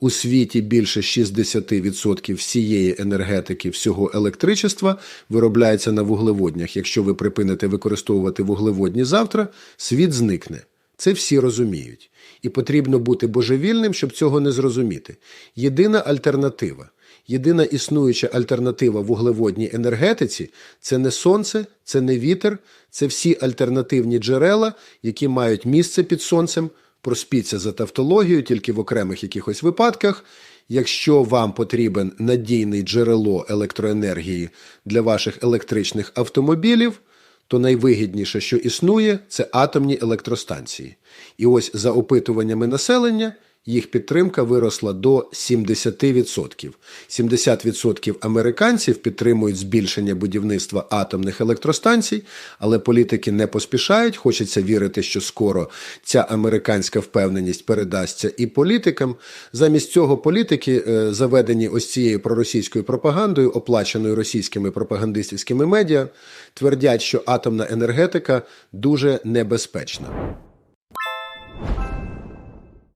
у світі більше 60% всієї енергетики, всього електричества виробляється на вуглеводнях. Якщо ви припините використовувати вуглеводні завтра, світ зникне. Це всі розуміють. І потрібно бути божевільним, щоб цього не зрозуміти. Єдина альтернатива. Єдина існуюча альтернатива вуглеводній енергетиці це не сонце, це не вітер, це всі альтернативні джерела, які мають місце під сонцем. Проспіться за тавтологію тільки в окремих якихось випадках. Якщо вам потрібен надійне джерело електроенергії для ваших електричних автомобілів, то найвигідніше, що існує, це атомні електростанції. І ось за опитуваннями населення їх підтримка виросла до 70%. 70% американців підтримують збільшення будівництва атомних електростанцій, але політики не поспішають. Хочеться вірити, що скоро ця американська впевненість передасться і політикам. Замість цього політики, е, заведені ось цією проросійською пропагандою, оплаченою російськими пропагандистськими медіа, твердять, що атомна енергетика дуже небезпечна.